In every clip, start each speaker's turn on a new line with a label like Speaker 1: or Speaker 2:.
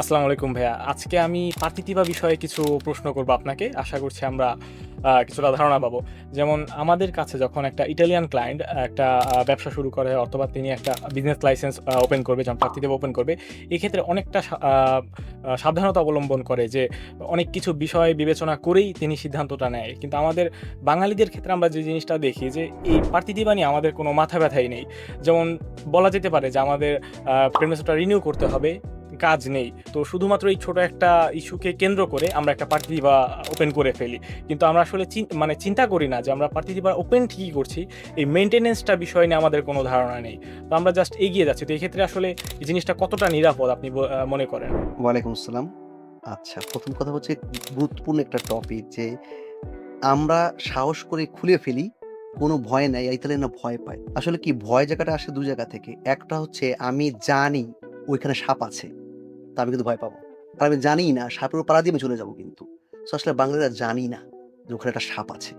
Speaker 1: আসসালামু আলাইকুম ভাইয়া। আজকে আমি পাতিতিবা বিষয়ে কিছু প্রশ্ন করব আপনাকে। আশা করছি আমরা কিছুটা ধারণা পাবো। যেমন আমাদের কাছে যখন একটা ইটালিয়ান ক্লায়েন্ট একটা ব্যবসা শুরু করে অথবা তিনি একটা বিজনেস লাইসেন্স ওপেন করবে যেমন পাতিদেব ওপেন করবে, এক্ষেত্রে অনেকটা সাবধানতা অবলম্বন করে যে অনেক কিছু বিষয় বিবেচনা করেই তিনি সিদ্ধান্তটা নেয়। কিন্তু আমাদের বাঙালিদের ক্ষেত্রে আমরা যে জিনিসটা দেখি যে এই পার্টিদিবা নিয়ে আমাদের কোনো মাথা ব্যথাই নেই। যেমন বলা যেতে পারে যে আমাদের প্রেমেসটা রিনিউ করতে হবে কাজ নেই। তো শুধুমাত্র এই ছোট একটা ইস্যুকে কেন্দ্র করে আমরা একটা পার্টি বা ওপেন করে ফেলি। কিন্তু আমরা আসলে মানে চিন্তা করি না যে আমরা পার্টি বা ওপেন ঠিকই করছি, এই মেনটেনেন্সটা বিষয় নিয়ে আমাদের কোনো ধারণা নেই। তো আমরা জাস্ট এগিয়ে যাচ্ছি। তো এই ক্ষেত্রে আসলে এই জিনিসটা কতটা নিরাপদ আপনি মনে করেন?
Speaker 2: ওয়ালাইকুম আসসালাম। আচ্ছা প্রথম কথা হচ্ছে গুরুত্বপূর্ণ একটা টপিক যে আমরা সাহস করে খুলে ফেলি, কোনো ভয় নাই তাহলে না ভয় পায়। আসলে কি ভয় জায়গাটা আসে দু জায়গা থেকে। একটা হচ্ছে আমি জানি ওইখানে সাপ আছে। তা আমি কিন্তু ভয় পাবো। আর আমি জানি না, সাপের পাড়া দিয়ে আমি চলে যাব কিন্তু। So, আসলে বাঙালিরা জানি না যে ওখানে একটা সাপ আছে।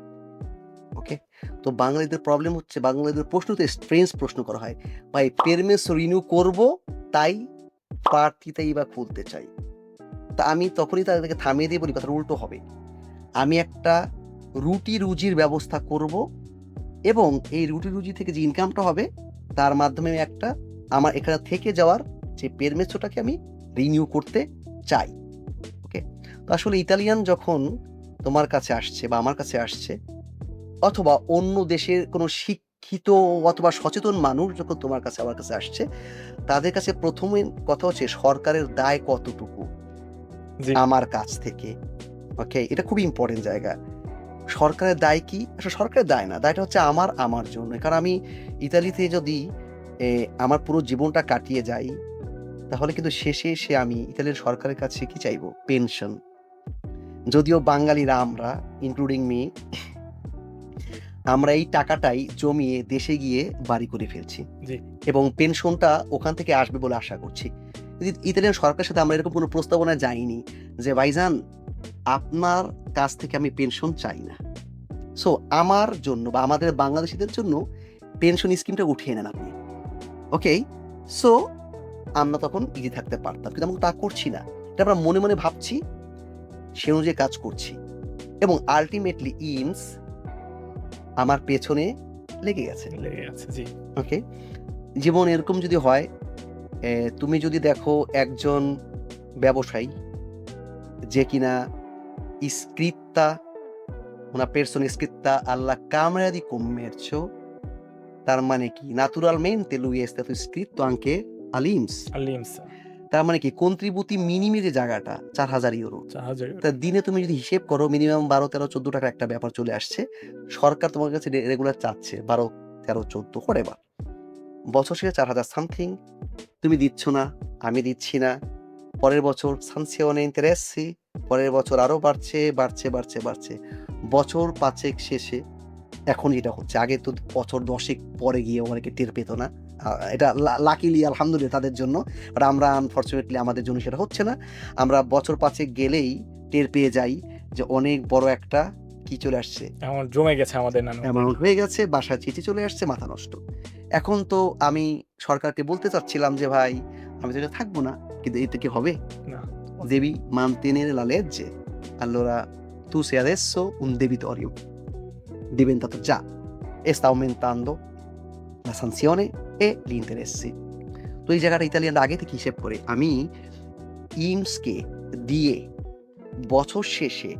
Speaker 2: ওকে তো বাঙালিদের প্রবলেম হচ্ছে, বাঙালিদের প্রশ্নতে স্ট্রেঞ্জ প্রশ্ন করা হয়, ভাই পেরমেস রিনিউ করব, তাই প্রার্থীতাই বা খুলতে চাই। তা আমি তখনই তাদেরকে থামিয়ে দিয়ে বলি, কথাটা উল্টো হবে। আমি একটা রুটি রুজির ব্যবস্থা করব এবং এই রুটি রুজি থেকে যে ইনকামটা হবে, তার মাধ্যমে আমি একটা আমার এখানে থেকে যাওয়ার যে পেরমেসোটাকে আমি রিনিউ করতে চাই ওকে তো আসলে ইতালিয়ান যখন তোমার কাছে আসছে বা আমার কাছে আসছে অথবা অন্য দেশের কোনো শিক্ষিত অথবা সচেতন মানুষ যখন তোমার কাছে আমার কাছে আসছে তাদের কাছে প্রথমে কথা হচ্ছে সরকারের দায় কতটুকু? আমার কাছ থেকে ওকে এটা খুবই ইম্পর্টেন্ট জায়গা। সরকারের দায় কি? আসলে সরকারের দায় না দায়টা হচ্ছে আমার আমার জন্য। কারণ আমি ইতালিতে যদি আমার পুরো জীবনটা কাটিয়ে যাই তাহলে কিন্তু শেষে এসে আমি ইতালির সরকারের কাছে কি চাইব? পেনশন যদিও বাঙালিরা আমরা ইনক্লুডিং মি আমরা এই টাকাটাই জমিয়ে দেশে গিয়ে বাড়ি করে ফেলছি। এবং পেনশনটা ওখান থেকে আসবে বলে আশা করছি। ইতালিয়ান সরকারের সাথে আমরা এরকম কোনো প্রস্তাবনা যাইনি যে ভাইজান আপনার কাছ থেকে আমি পেনশন চাই না। সো আমার জন্য বা আমাদের বাংলাদেশিদের জন্য পেনশন স্কিমটা উঠিয়ে নেন আপনি। ওকে সো আমরা তখন ইজি থাকতে পারতাম। কিন্তু আমরা তা করছি না। এটা আমরা মনে মনে ভাবছি সে অনুযায়ী কাজ করছি। এবং আলটিমেটলি ইমস আমার পেছনে লেগে গেছে।
Speaker 1: লেগে আছে জি।
Speaker 2: ওকে জীবন এরকম যদি হয় তুমি যদি দেখো একজন ব্যবসায়ী যে কিনা স্ক্রিপ্তা una persona iscritta alla Camera di Commercio তার মানে কি? naturalmente lui è stato iscritto anche all'INPS
Speaker 1: আলিমস।
Speaker 2: তার মানে কি? কন্ট্রিবিউটি মিনিমি যে জায়গাটা? চার হাজার ইউরো। তা দিনে তুমি যদি হিসেব করো মিনিমাম বারো তেরো চোদ্দ টাকার একটা ব্যাপার চলে আসছে। সরকার তোমার কাছে রেগুলার চাচ্ছে। বারো তেরো চোদ্দ করে বা বছর শেষে চার হাজার সামথিং তুমি দিচ্ছ না আমি দিচ্ছি না। পরের বছর সানসিওনে ইন্টারেসি পরের বছর আরও বাড়ছে বাড়ছে বাড়ছে বাড়ছে। বছর পাঁচেক শেষে এখন এটা হচ্ছে। আগে তো বছর দশেক পরে গিয়ে অনেকে টের পেত না। এটা লাকিলি আলহামদুলিল্লাহ তাদের জন্য। বাট আমরা আনফর্চুনেটলি আমাদের জন্য সেটা হচ্ছে না। আমরা বছর পাঁচেক গেলেই টের পেয়ে যাই যে অনেক বড় একটা কি চলে আসছে।
Speaker 1: জমে গেছে আমাদের
Speaker 2: অ্যামাউন্ট হয়ে গেছে বাসায় চিঠি চলে আসছে মাথা নষ্ট। এখন তো আমি সরকারকে বলতে চাচ্ছিলাম যে ভাই আমি তো এটা থাকব না কিন্তু এতে কি হবে?
Speaker 1: না।
Speaker 2: devi mantenere la legge allora tu sei adesso un debitorio diventato già e sta aumentando la sanzione e gli interessi. তো এই জায়গাটা ইতালিয়ানরা আগে থেকে হিসেব করে আমি ইমসকে দিয়ে বছর শেষে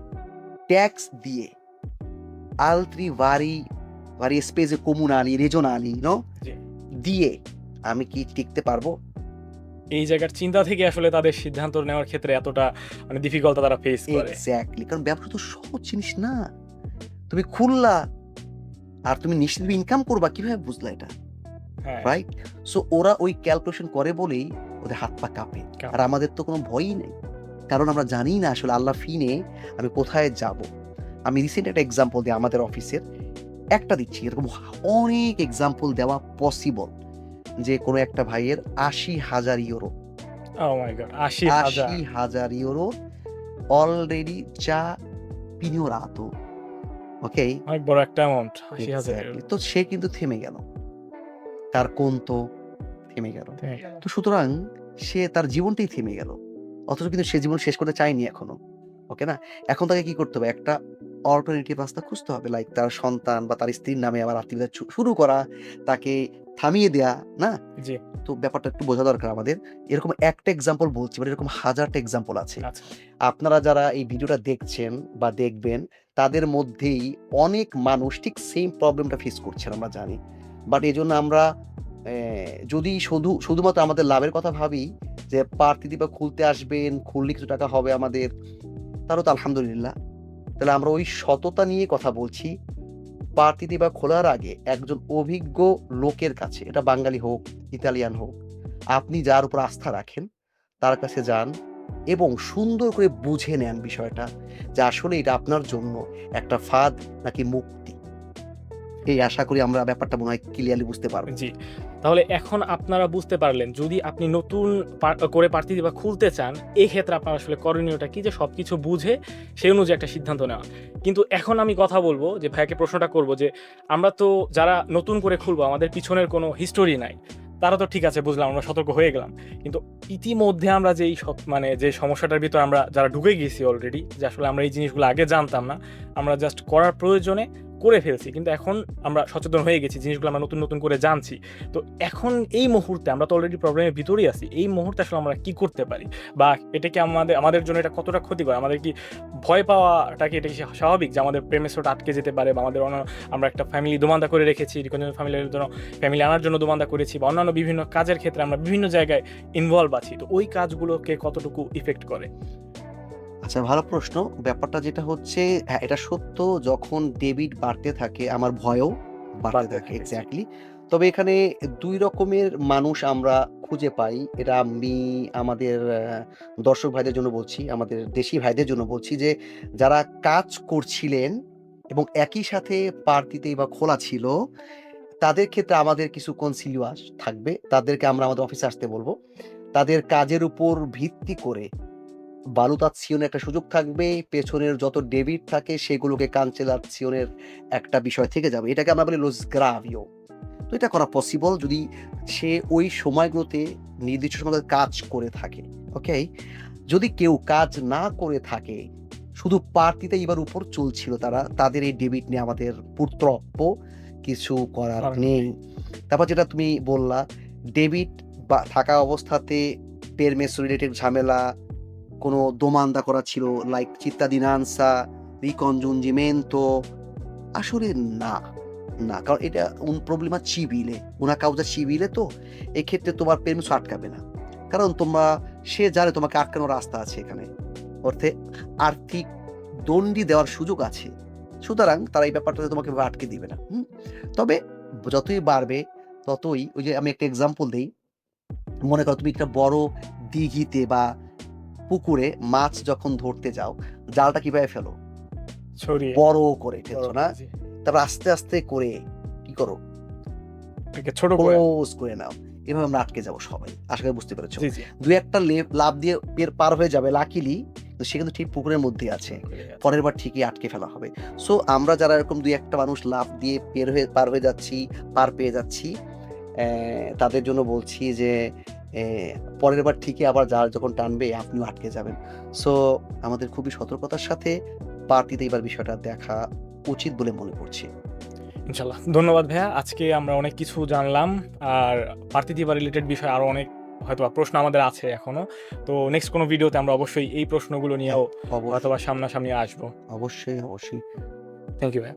Speaker 2: ট্যাক্স দিয়ে altri vari varie spese comunali regionali no?
Speaker 1: জি
Speaker 2: দিয়ে আমি কি টিকতে পারব
Speaker 1: এই জায়গার চিন্তা থেকে আসলে তাদের সিদ্ধান্ত নেওয়ার ক্ষেত্রে এতটা মানে ডিফিকাল্টতা তারা ফেস করে
Speaker 2: এক্স্যাক্টলি কারণ ব্যবসা তো সহজ জিনিস না তুমি খুললা আর তুমি নিশ্চিত ইনকাম করবা কীভাবে বুঝলা এটা?
Speaker 1: হ্যাঁ।
Speaker 2: রাইট সো ওরা ওই ক্যালকুলেশন করে বলেই ওদের হাত পা কাঁপে। আর আমাদের তো কোনো ভয়ই নেই। কারণ আমরা জানি না আসলে আল্লাহ ফিনে আমি কোথায় যাব। আমি রিসেন্ট একটা এক্সাম্পল দিই আমাদের অফিসের একটা দিচ্ছি এরকম অনেক এক্সাম্পল দেওয়া পসিবল যে কোনো একটা ভাইয়ের আশি হাজার ইউরো
Speaker 1: গড আশি হাজার।
Speaker 2: ইউরো অলরেডি যা পিনিওরাতো ওকে
Speaker 1: অনেক বড় একটা অ্যামাউন্ট.
Speaker 2: তো সে কিন্তু থেমে গেল তার কোন তো থেমে গেল তো সুতরাং সে তার জীবনটাই থেমে গেল অথচ কিন্তু সে জীবন শেষ করতে চায়নি এখনও। ওকে না? এখন তাকে কি করতে হবে? একটা অল্টারনেটিভ রাস্তা খুঁজতে হবে। লাইক তার সন্তান বা তার স্ত্রীর নামে আবার আত্মীয়তা শুরু করা, তাকে থামিয়ে দেয়া, না?
Speaker 1: জি।
Speaker 2: তো ব্যাপারটা একটু বোঝা দরকার আমাদের। এরকম একটা এক্সাম্পল বলছি, বাট এরকম হাজারটা এক্সাম্পল আছে।
Speaker 1: আচ্ছা।
Speaker 2: আপনারা যারা এই ভিডিওটা দেখছেন বা দেখবেন, তাদের মধ্যেই অনেক মানুষ ঠিক সেম প্রবলেমটা ফেস করছেন আমরা জানি। বাট এজন্য আমরা যদি শুধু শুধুমাত্র আমাদের লাভের কথা ভাবি যে প্রার্থী বা খুলতে আসবেন, খুললে কিছু টাকা হবে আমাদের, তারও তো আলহামদুলিল্লাহ। তাহলে আমরা ওই সততা নিয়ে কথা বলছি। প্রার্থী বা খোলার আগে একজন অভিজ্ঞ লোকের কাছে, এটা বাঙালি হোক, ইতালিয়ান হোক, আপনি যার উপর আস্থা রাখেন, তার কাছে যান এবং সুন্দর করে বুঝে নেন বিষয়টা যে আসলে এটা আপনার জন্য একটা ফাঁদ নাকি মুক্তি। এই আশা করি আমরা ব্যাপারটা মনে হয় ক্লিয়ারলি বুঝতে পারব।
Speaker 1: জি। তাহলে এখন আপনারা বুঝতে পারলেন যদি আপনি নতুন করে প্রার্থী বা খুলতে চান, এই ক্ষেত্রে আপনার আসলে করণীয়টা কি? যে সব কিছু বুঝে সেই অনুযায়ী একটা সিদ্ধান্ত নেওয়া। কিন্তু এখন আমি কথা বলব যে ভাইয়াকে প্রশ্নটা করব যে আমরা তো যারা নতুন করে খুলবো আমাদের পিছনের কোনো হিস্টোরি নাই। তারা তো ঠিক আছে বুঝলাম আমরা সতর্ক হয়ে গেলাম। কিন্তু ইতিমধ্যে আমরা যেই সব মানে যে সমস্যাটার ভিতর আমরা যারা ঢুকে গিয়েছি অলরেডি যে আসলে আমরা এই জিনিসগুলো আগে জানতাম না। আমরা জাস্ট করার প্রয়োজনে করে ফেলছি। কিন্তু এখন আমরা সচেতন হয়ে গেছি। জিনিসগুলো আমরা নতুন, নতুন করে জানছি। তো এখন এই মুহূর্তে আমরা তো অলরেডি প্রবলেমের ভিতরেই আছি। এই মুহূর্তে আসলে আমরা কি করতে পারি? বা এটা কি আমাদের আমাদের জন্য এটা কতটা ক্ষতিকর? আমাদের কি ভয় পাওয়াটা কি এটা কি স্বাভাবিক যে আমাদের প্রেমের স্রোত আটকে যেতে পারে বা আমাদের অন্য আমরা একটা ফ্যামিলি দোমান্দা করে রেখেছি, রিকনজেন্ট ফ্যামিলির জন্য ফ্যামিলি আনার জন্য দোমান্দা করেছি বা অন্যান্য বিভিন্ন কাজের ক্ষেত্রে আমরা বিভিন্ন জায়গায় ইনভলভ আছি। তো ওই কাজগুলোকে কতটুকু ইফেক্ট করে?
Speaker 2: আচ্ছা ভালো প্রশ্ন। ব্যাপারটা যেটা হচ্ছে হ্যাঁ, এটা সত্য যখন ডেবিট বাড়তে থাকে আমার ভয়ও বাড়তে থাকে এক্স্যাক্টলি তবে এখানে দুই রকমের মানুষ আমরা খুঁজে পাই। এটা আমি আমাদের দর্শক ভাইদের জন্য বলছি, আমাদের দেশি ভাইদের জন্য বলছি যে যারা কাজ করছিলেন এবং একই সাথে প্রার্থীতে বা খোলা ছিল, তাদের ক্ষেত্রে আমাদের কিছু কনসিলিয়াস থাকবে। তাদেরকে আমরা আমাদের অফিসে আসতে বলব তাদের কাজের উপর ভিত্তি করে বালুতাচ্ছিয়নের একটা সুযোগ থাকবে। পেছনের যত ডেবিট থাকে সেগুলোকে ক্যান্সেলাচ্ছিয়নের একটা বিষয় থেকে যাবে। এটাকে আমরা বলি লোস গ্রাভিও। তো এটা করা পসিবল যদি সে ওই সময়গুলোতে নির্দিষ্ট সময় কাজ করে থাকে। ওকে? যদি কেউ কাজ না করে থাকে, শুধু প্রার্থীতে এবার উপর চলছিল তারা, তাদের এই ডেবিট নিয়ে আমাদের পুত্রপ্য কিছু করার নেই। তারপর যেটা তুমি বললা, ডেবিট বা থাকা অবস্থাতে পেরমেস রিলেটেড ঝামেলা, কোনো দোমান্দা করা ছিল লাইক cittadinanza, ricongiungimento আসলে না, না। কারণ এটা un problema চিবিলে una কাউজা চিবিলে তো। এক্ষেত্রে তোমার পেরমিসও আটকাবে না। কারণ তোমরা সে জানে তোমাকে আটকানোর রাস্তা আছে এখানে। অর্থে আর্থিক দণ্ডি দেওয়ার সুযোগ আছে। সুতরাং তারা এই ব্যাপারটাতে তোমাকে আটকে দিবে না। তবে যতই বাড়বে ততই ওই যে আমি একটা এক্সাম্পল দিই মনে করো তুমি একটা বড় দিঘিতে বা পুকুরে মাছ যখন ধরতে যাও, জালটা কীভাবে ফেলো?
Speaker 1: ছড়িয়ে
Speaker 2: বড় করে ফেলছো না? তারপর আস্তে, আস্তে করে কি করো?
Speaker 1: ছোট করে
Speaker 2: নাও। এভাবে আমরা আটকে যাব সবাই। আশা করি বুঝতে পেরেছ।
Speaker 1: জি, একটা
Speaker 2: ২-১ লেপ লাফ দিয়ে পের পার হয়ে যাবে লাকিলি তো সে কিন্তু ঠিক পুকুরের মধ্যে আছে। পরের বার ঠিকই আটকে ফেলা হবে। সো আমরা যারা এরকম ২-১ মানুষ লাফ দিয়ে পের হয়ে পার হয়ে যাচ্ছি, পার পেয়ে যাচ্ছি, তাদের জন্য বলছি যে পরের বার ঠিকই আবার যার যখন টানবে আপনিও আটকে যাবেন। সো আমাদের খুবই সতর্কতার সাথে পার্টিতে এবার বিষয়টা দেখা উচিত বলে মনে করছি।
Speaker 1: ইনশাআল্লাহ। ধন্যবাদ ভাইয়া। আজকে আমরা অনেক কিছু জানলাম। আর প্রার্থী বা রিলেটেড বিষয়ে আরও অনেক হয়তোবা প্রশ্ন আমাদের আছে এখনও। তো নেক্সট কোনো ভিডিওতে আমরা অবশ্যই এই প্রশ্নগুলো নিয়েও হয়তোবা সামনাসামনি আসব।
Speaker 2: অবশ্যই, অবশ্যই।
Speaker 1: থ্যাংক ইউ ভাইয়া।